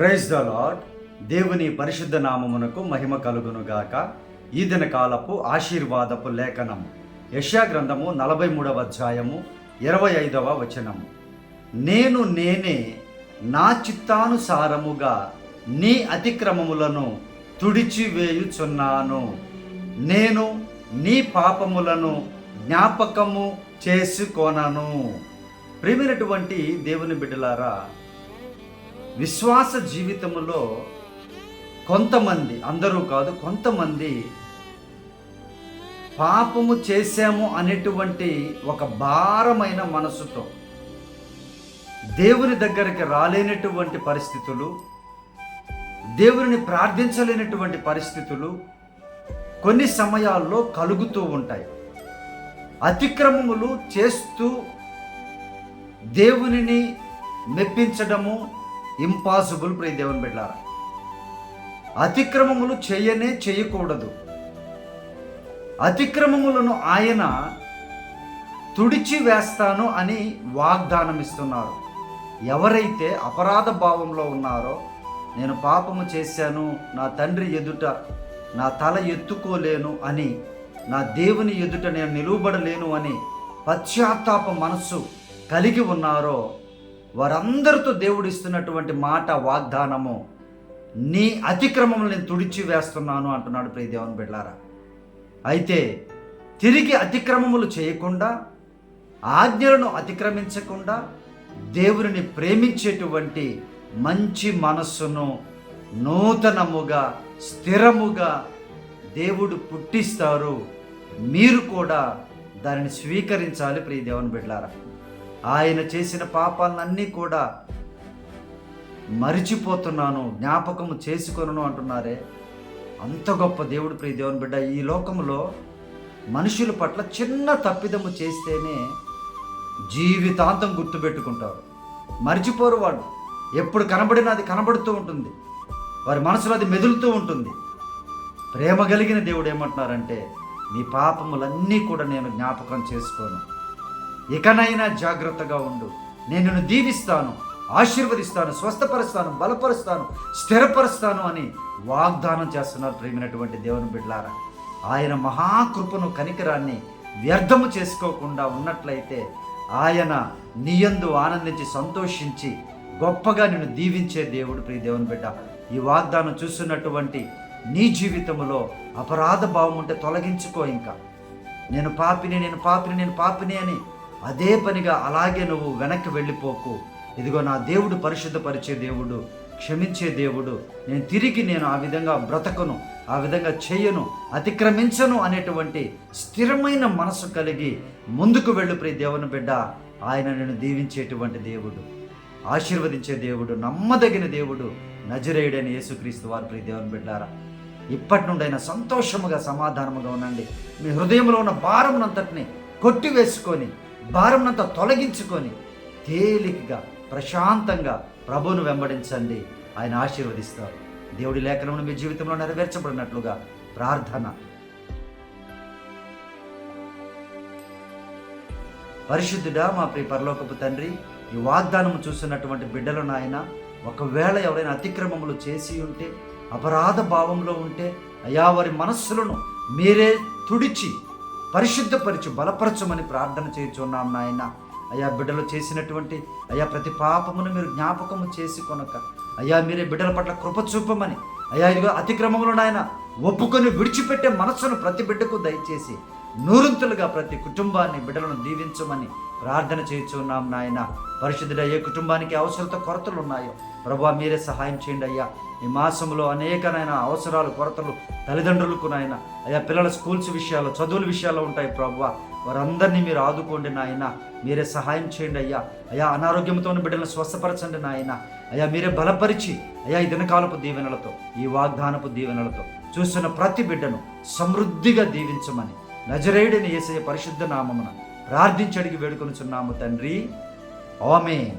Praise the lord దేవుని పరిశుద్ధ నామమునకు మహిమ కలుగునుగాక. ఈ దిన కాలపు ఆశీర్వాదపు లేఖనము. యశా గ్రంథము నలభై మూడవ అధ్యాయము ఇరవై ఐదవ వచనము. నేను నేనే నా చిత్తానుసారముగా నీ అతిక్రమములను తుడిచివేయుచున్నాను. నేను నీ పాపములను జ్ఞాపకము చేసుకొనను. ప్రేమైనటువంటి దేవుని బిడ్డలారా విశ్వాస జీవితంలో కొంతమంది అందరూ కాదు కొంతమంది పాపము చేశాము అనేటువంటి ఒక భారమైన మనసుతో దేవుని దగ్గరికి రాలేనటువంటి పరిస్థితులు దేవుని ప్రార్థించలేనటువంటి పరిస్థితులు కొన్ని సమయాల్లో కలుగుతూ ఉంటాయి. అతిక్రమములు చేస్తూ దేవునిని మెప్పించడము ఇంపాసిబుల్ ప్రియ దేవుని బిడ్డారా. అతిక్రమములు చేయనే చేయకూడదు. అతిక్రమములను ఆయన తుడిచి వేస్తాను అని వాగ్దానం ఇస్తున్నారు ఎవరైతే అపరాధ భావంలో ఉన్నారో నేను పాపము చేశాను నా తండ్రి ఎదుట నా తల ఎత్తుకోలేను అని నా దేవుని ఎదుట నేను నిలువబడలేను అని పశ్చాత్తాప మనస్సు కలిగి ఉన్నారో వారందరితో దేవుడు ఇస్తున్నటువంటి మాట వాగ్దానము నీ అతిక్రమములు నేను తుడిచి వేస్తున్నాను అంటున్నాడు ప్రియదేవన్ బిడ్లారా బిడ్డారా అయితే తిరిగి అతిక్రమములు చేయకుండా ఆజ్ఞలను అతిక్రమించకుండా దేవుని ప్రేమించేటువంటి మంచి మనస్సును నూతనముగా స్థిరముగా దేవుడు పుట్టిస్తారు. మీరు కూడా దానిని స్వీకరించాలి ప్రియదేవన్ బిడ్లారా ఆయన చేసిన పాపాలన్నీ కూడా మరిచిపోతున్నాను జ్ఞాపకము చేసుకొనను అంటున్నారే. అంత గొప్ప దేవుడు ప్రియ దేవుని బిడ్డ ఈ లోకంలో మనుషుల పట్ల చిన్న తప్పిదము చేస్తేనే జీవితాంతం గుర్తుపెట్టుకుంటారు. మర్చిపోరు వాడు ఎప్పుడు కనబడినా అది కనబడుతూ ఉంటుంది. వారి మనసులో అది మెదులుతూ ఉంటుంది. ప్రేమ కలిగిన దేవుడు ఏమంటున్నారంటే నీ పాపములన్నీ కూడా నేను జ్ఞాపకం చేసుకోను. ఇకనైనా జాగ్రత్తగా ఉండు. నేను నిన్ను దీవిస్తాను ఆశీర్వదిస్తాను స్వస్థపరుస్తాను బలపరుస్తాను స్థిరపరుస్తాను అని వాగ్దానం చేస్తున్నారు ప్రేమినటువంటి దేవుని బిడ్లారా ఆయన మహాకృపను కనికరాన్ని వ్యర్థము చేసుకోకుండా ఉన్నట్లయితే ఆయన నీయందు ఆనందించి సంతోషించి గొప్పగా నిన్ను దీవించే దేవుడు ప్రియ దేవుని బిడ్డ. ఈ వాగ్దానం చూస్తున్నటువంటి నీ జీవితంలో అపరాధ భావం ఉంటే తొలగించుకో ఇంకా. నేను పాపిని నేను పాపిని నేను పాపిని అని అదే పనిగా అలాగే నువ్వు వెనక్కి వెళ్ళిపోకు. ఇదిగో నా దేవుడు పరిశుద్ధపరిచే దేవుడు క్షమించే దేవుడు. నేను తిరిగి నేను ఆ విధంగా బ్రతకను ఆ విధంగా చేయను అతిక్రమించను అనేటువంటి స్థిరమైన మనసు కలిగి ముందుకు వెళ్ళు ప్రియ దేవుని బిడ్డ. ఆయన నేను దీవించేటువంటి దేవుడు ఆశీర్వదించే దేవుడు నమ్మదగిన దేవుడు నజరేయుడైన యేసుక్రీస్తు వారి ప్రియ దేవుని బిడ్డారా. ఇప్పటి నుండైనా సంతోషముగా సమాధానముగా ఉండండి. మీ హృదయంలో ఉన్న భారమునంతటిని కొట్టివేసుకొని భారమునంతా తొలగించుకొని తేలికగా ప్రశాంతంగా ప్రభువును వెంబడించండి. ఆయన ఆశీర్వదిస్తారు. దేవుడి లేఖనమును మీ జీవితంలో నెరవేర్చబడినట్లుగా ప్రార్థన. పరిశుద్ధుడా మా ప్రియ పరలోకపు తండ్రి ఈ వాగ్దానము చూస్తున్నటువంటి బిడ్డలు నాయన ఒకవేళ ఎవరైనా అతిక్రమములు చేసి ఉంటే అపరాధ భావంలో ఉంటే అయా వారి మనస్సులను మీరే తుడిచి పరిశుద్ధపరిచి బలపరచమని ప్రార్థన చేయుచున్నాం నాయన. అయా బిడ్డలు చేసినటువంటి అయా ప్రతి పాపమును మీరు జ్ఞాపకము చేసి కొనక. అయ్యా మీరే బిడ్డల పట్ల కృప చూపమని. అయ్యా ఇదిగో అతిక్రమములు నాయన ఒప్పుకొని విడిచిపెట్టే మనస్సును ప్రతి బిడ్డకు దయచేసి నూరంతులుగా ప్రతి కుటుంబాన్ని బిడ్డలను దీవించమని ప్రార్థన చేయించున్నాం నాయన. పరిశుద్ధుడ ఏ కుటుంబానికి అవసరత కొరతలు ఉన్నాయో ప్రభా మీరే సహాయం చేయండి అయ్యా. ఈ మాసంలో అనేకనైన అవసరాలు కొరతలు తల్లిదండ్రులకు నాయన. అయ్యా పిల్లల స్కూల్స్ విషయాలు చదువుల విషయాలు ఉంటాయి ప్రభా. వారందరినీ మీరు ఆదుకోండి నాయన. మీరే సహాయం చేయండి అయ్యా. అయా అనారోగ్యంతో ఉన్న బిడ్డలను స్వస్థపరచండి నాయన. అయ్యా మీరే బలపరిచి అయ్యా ఈ దినకాలపు దీవెనలతో ఈ వాగ్దానపు దీవెనలతో చూస్తున్న ప్రతి బిడ్డను సమృద్ధిగా దీవించమని నజరేయుడిని ఏసయ్య పరిశుద్ధ నామమున ప్రార్థించడికి వేడుకొనుచున్నాము తండ్రి. ఆమె